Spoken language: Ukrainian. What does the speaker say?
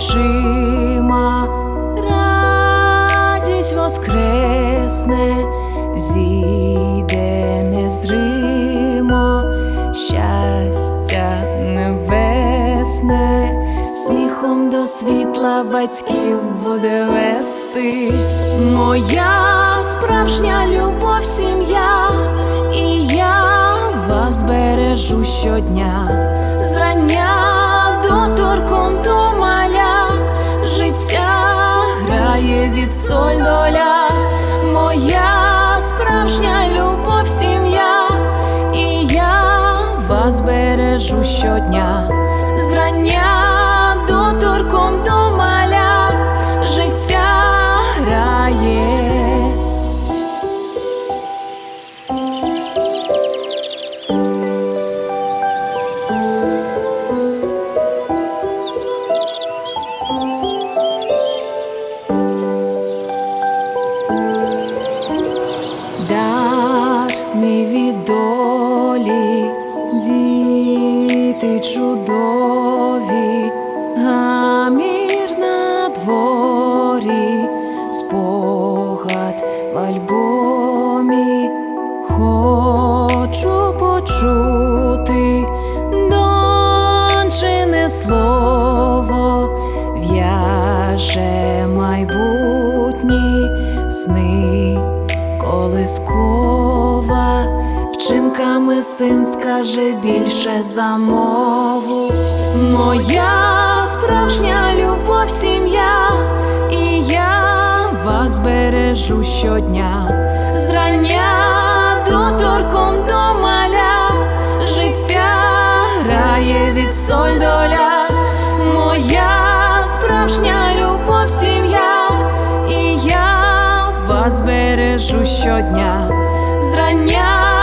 очима, радість воскресне, зійде незримо, щастя небесне, сміхом до світла батьків буде вести. Моя справжня любов, сім'я, і я вас бережу щодня. Зрання доторком до маля, життя грає від соль доля, моя справжня любов, сім'я, і я вас бережу щодня, зрання доторком до Від долі, діти чудові, гамір на дворі, спогад в альбомі, хочу почути дончине слово, в'яже майбутні сни колискова, вчинками син скаже більше за мову. Моя справжня любов, сім'я, і я вас бережу щодня, зрання доторком до маля, життя грає від соль доля, моя справжня любов, сім'я, і я вас бережу щодня, зрання